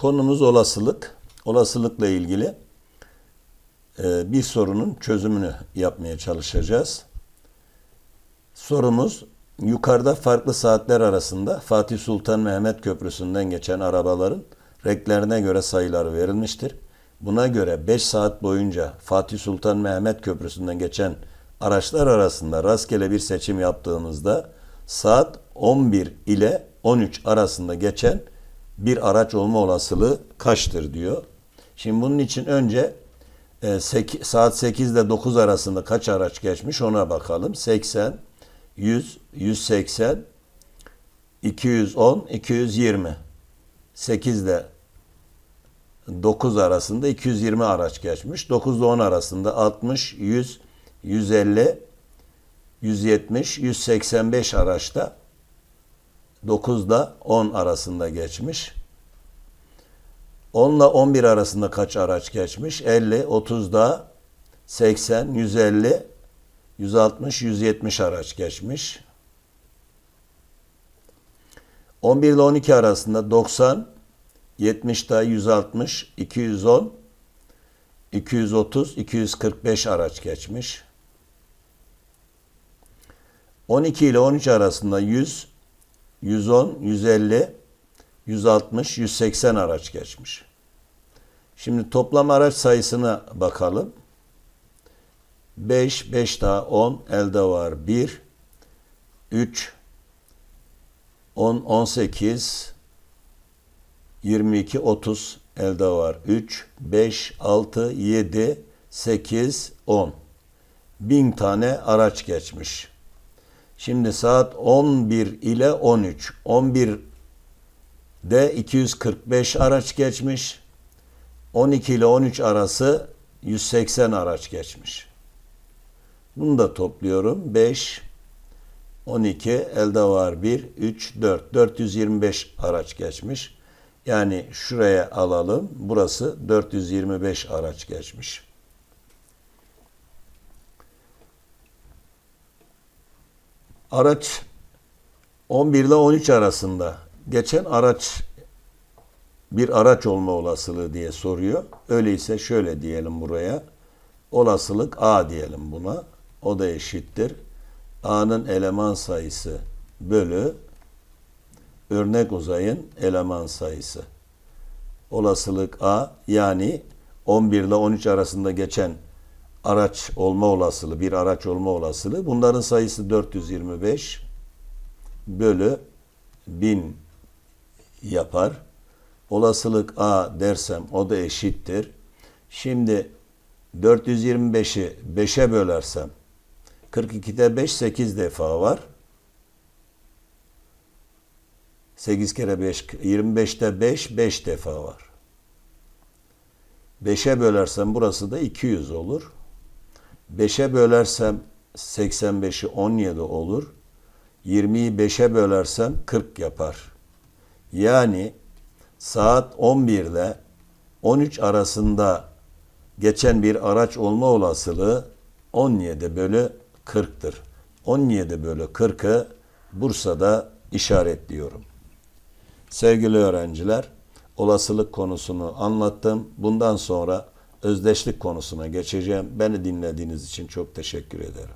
Konumuz olasılık. Olasılıkla ilgili e, bir sorunun çözümünü yapmaya çalışacağız. Sorumuz yukarıda farklı saatler arasında Fatih Sultan Mehmet Köprüsü'nden geçen arabaların renklerine göre sayıları verilmiştir. Buna göre 5 saat boyunca Fatih Sultan Mehmet Köprüsü'nden geçen araçlar arasında rastgele bir seçim yaptığımızda saat 11 ile 13 arasında geçen bir araç olma olasılığı kaçtır diyor. Şimdi bunun için önce e, seki- saat 8 ile 9 arasında kaç araç geçmiş ona bakalım. 80, 100, 180, 210, 220. 8 ile 9 arasında 220 araç geçmiş. 9 ile 10 arasında 60, 100, 150, 170, 185 araçta 9 ile 10 arasında geçmiş. 10 ile 11 arasında kaç araç geçmiş? 50, 30 da 80, 150, 160, 170 araç geçmiş. 11 ile 12 arasında 90, 70 da 160, 210, 230, 245 araç geçmiş. 12 ile 13 arasında 100, 110, 150, 160, 180 araç geçmiş. Şimdi toplam araç sayısına bakalım. 5, 5 daha 10, elde var 1, 3, 10, 18, 22, 30, elde var 3, 5, 6, 7, 8, 10. Bin tane araç geçmiş. Şimdi saat 11 ile 13. 11 de 245 araç geçmiş. 12 ile 13 arası 180 araç geçmiş. Bunu da topluyorum. 5, 12, elde var 1, 3, 4. 425 araç geçmiş. Yani şuraya alalım. Burası 425 araç geçmiş. Araç 11 ile 13 arasında geçen araç bir araç olma olasılığı diye soruyor. Öyleyse şöyle diyelim buraya. Olasılık A diyelim buna. O da eşittir. A'nın eleman sayısı bölü örnek uzayın eleman sayısı. Olasılık A yani 11 ile 13 arasında geçen araç olma olasılığı, bir araç olma olasılığı. Bunların sayısı 425 bölü 1000 yapar. Olasılık A dersem o da eşittir. Şimdi 425'i 5'e bölersem 42'de 5 8 defa var. 8 kere 5 25'te 5 5 defa var. 5'e bölersem burası da 200 olur. 5'e bölersem 85'i 17 olur. 20'yi 5'e bölersem 40 yapar. Yani saat 11 ile 13 arasında geçen bir araç olma olasılığı 17 bölü 40'tır. 17 bölü 40'ı Bursa'da işaretliyorum. Sevgili öğrenciler, olasılık konusunu anlattım. Bundan sonra özdeşlik konusuna geçeceğim. Beni dinlediğiniz için çok teşekkür ederim.